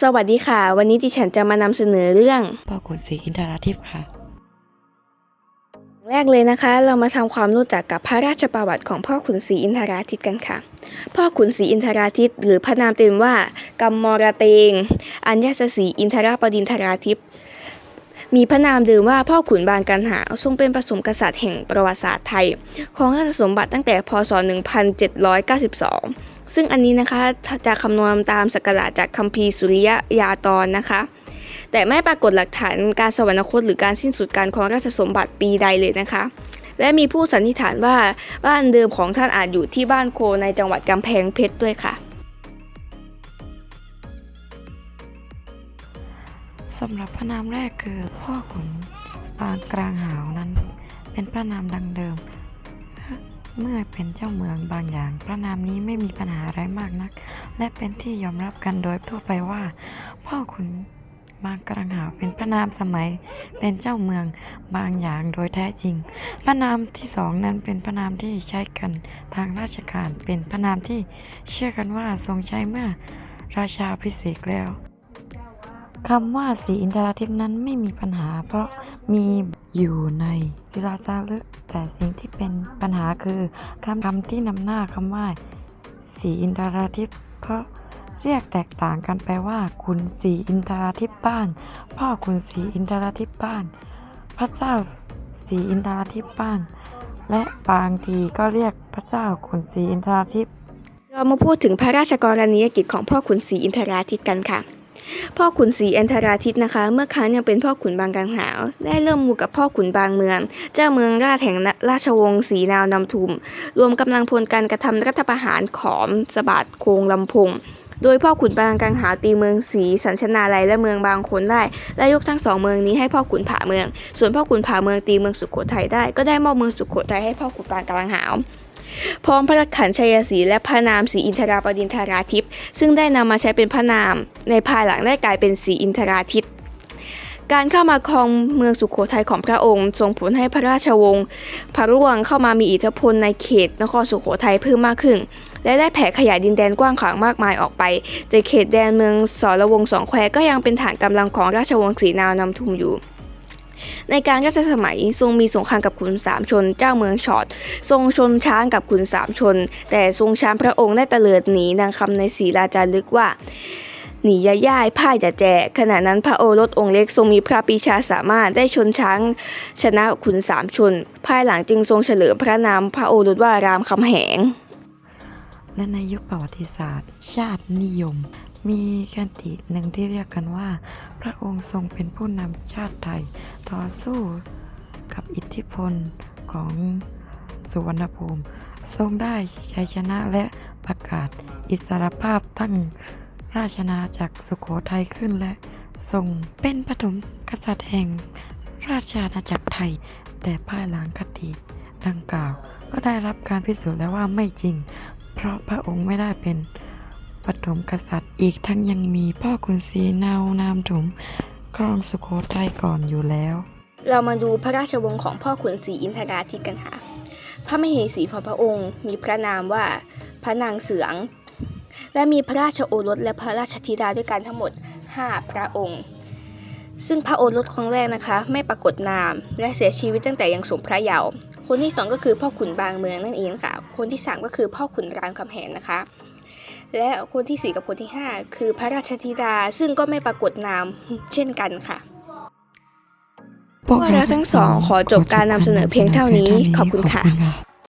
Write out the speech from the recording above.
สวัสดีค่ะ วันนี้ดิฉันจะมานำเสนอเรื่องพ่อขุนศรีอินทราทิพย์ค่ะ แรกเลยนะคะ เรามาทำความรู้จักกับพระราชประวัติของพ่อขุนศรีอินทราทิตกันค่ะ พ่อขุนศรีอินทราทิตหรือพระนามเต็มว่ากัมมรเตง อัญญสศรีอินทราปดินทราทิพย์มีพระนามเดิมว่าพ่อขุนบางกันหาทรงเป็นประสมกษัตริย์แห่งประวัติศาสตร์ไทย ของราชสมบัติตั้งแต่พศ 1792 ซึ่งอันนี้นะคะจะคำนวณตามสกราจากคัมภีร์สุริยยาตอนนะคะ แต่ไม่ปรากฏหลักฐานการสวรรคตหรือการสิ้นสุดการครองราชสมบัติปีใดเลยนะคะ และมีผู้สันนิษฐานว่าบ้านเดิมของท่านอาจอยู่ที่บ้านโคในจังหวัดกำแพงเพชรด้วยค่ะสำหรับพระนามแรกคือพ่อขุนปางกลางหาวนั้น เป็นพระนามดังเดิม เมื่อเป็นเจ้าเมืองบางอย่าง พระนามนี้ไม่มีปัญหาอะไรมากนัก และเป็นที่ยอมรับกันโดยทั่วไปว่า พ่อขุนบางกลางหาวเป็นพระนามสมัย เป็นเจ้าเมืองบางอย่างโดยแท้จริง พระนามที่สองนั้นเป็นพระนามที่ใช้กันทางราชการ เป็นพระนามที่เชื่อกันว่าทรงใช้เมื่อราชาพิเศษแล้ว คำว่าสีอินทราทิพย์นั้นไม่มีปัญหา เพราะมีอยู่ในศิลาจารึก แต่สิ่งที่เป็นปัญหาคือคำคำที่นำหน้าคำว่า สีอินทราทิพย์เพราะเรียกแตกต่างกันไปว่าคุณสีอินทราทิพย์บ้างพ่อคุณสีอินทราทิพย์บ้างพระเจ้าสีอินทราทิพย์บ้างและบางทีก็เรียกพระเจ้าคุณสีอินทราทิพย์เรามาพูดถึงพระราชกรณียกิจของพ่อขุนศรีอินทราทิตกันค่ะ พ่อขุนศรีอินทราทิตนะคะ เมื่อครั้งยังเป็นพ่อขุนบางกังหาวได้เริ่มมูกับพ่อขุนบางเมือง เจ้าเมืองราชแห่งราชวงศ์ศรีนาวนำทุม รวมกำลังพลการกระทำรัฐประหารขอมสะบาดโคงลำพงโดยพ่อขุนบางกังหาวตีเมืองศรีสัญชนาลัยและเมืองบางคนได้ และยกทั้งสองเมืองนี้ให้พ่อขุนผาเมือง ส่วนพ่อขุนผาเมืองตีเมืองสุโขทัยได้ ก็ได้มอบเมืองสุโขทัยให้พ่อขุนบางกังหาว พร้อมพระขันชัยศรีและพระนามศรีอินทราปดินทราทิพย์ซึ่งได้นำมาใช้เป็นพระนาม ในภายหลังได้กลายเป็นศรีอินทราทิตย์การเข้ามาครองเมืองสุโขทัยของพระองค์ส่งผลให้พระราชวงศ์พระร่วงเข้ามามีอิทธิพลในเขตนครสุโขทัยเพิ่มมากขึ้น และได้แผ่ขยายดินแดนกว้างขวางมากมายออกไป แต่เขตแดนเมืองสรวงสองแควก็ยังเป็นฐานกำลังของราชวงศ์ศรีนาวนำทุมอยู่ ในการราชสมัยทรงมีสงครามกับขุนสามชนเจ้าเมืองชอด ทรงชนช้างกับขุนสามชน แต่ทรงช้างพระองค์ได้เตลิดหนีดังคำในศีลาจารึกว่าหนีย่าย่ายพ่ายจะแจกขณะนั้นพระโอรสองค์เล็กทรงมีพระปีชาสามารถได้ชนช้างชนะขุนสามชน ภายหลังจึงทรงเฉลิมพระนามพระโอรสว่ารามคำแหง และในยุคประวัติศาสตร์ ชาตินิยม มีคติหนึ่งที่เรียกกันว่า พระองค์ทรงเป็นผู้นำชาติไทยต่อสู้กับอิทธิพลของสุวรรณภูมิ ทรงได้ชัยชนะและประกาศอิสรภาพตั้งราชนาจักรสุโขทัยขึ้นและทรงเป็นปฐมกษัตริย์แห่งราชอาณาจักรไทย แต่ภายหลังคติดังกล่าวก็ได้รับการพิสูจน์แล้วว่าไม่จริง เพราะพระองค์ไม่ได้เป็นปฐมกษัตริย์ อีกทั้งยังมีพ่อขุนศรีนาวนามถุมครองสุโขทัยก่อนอยู่แล้ว เรามาดูพระราชวงศ์ของพ่อขุนศรีอินทราทิตกันค่ะ พระมเหสีของพระองค์ มีพระนามว่าพระนางเสือง และมีพระราชโอรสและพระราชธิดาด้วยกันทั้งหมด 5 พระองค์ ซึ่งพระโอรสครั้งแรกนะคะ ไม่ปรากฏนาม และเสียชีวิตตั้งแต่ยังสมพระเยาว์ คนที่สองก็คือพ่อขุนบางเมืองนั่นเองค่ะ คนที่สามก็คือพ่อขุนรามคำแหงนะคะ และคนที่สี่กับคนที่ห้าคือพระราชธิดาซึ่งก็ไม่ปรากฏนามเช่นกันค่ะ พวกเราทั้งสองขอจบการนำเสนอเพียงเท่านี้ขอบคุณค่ะ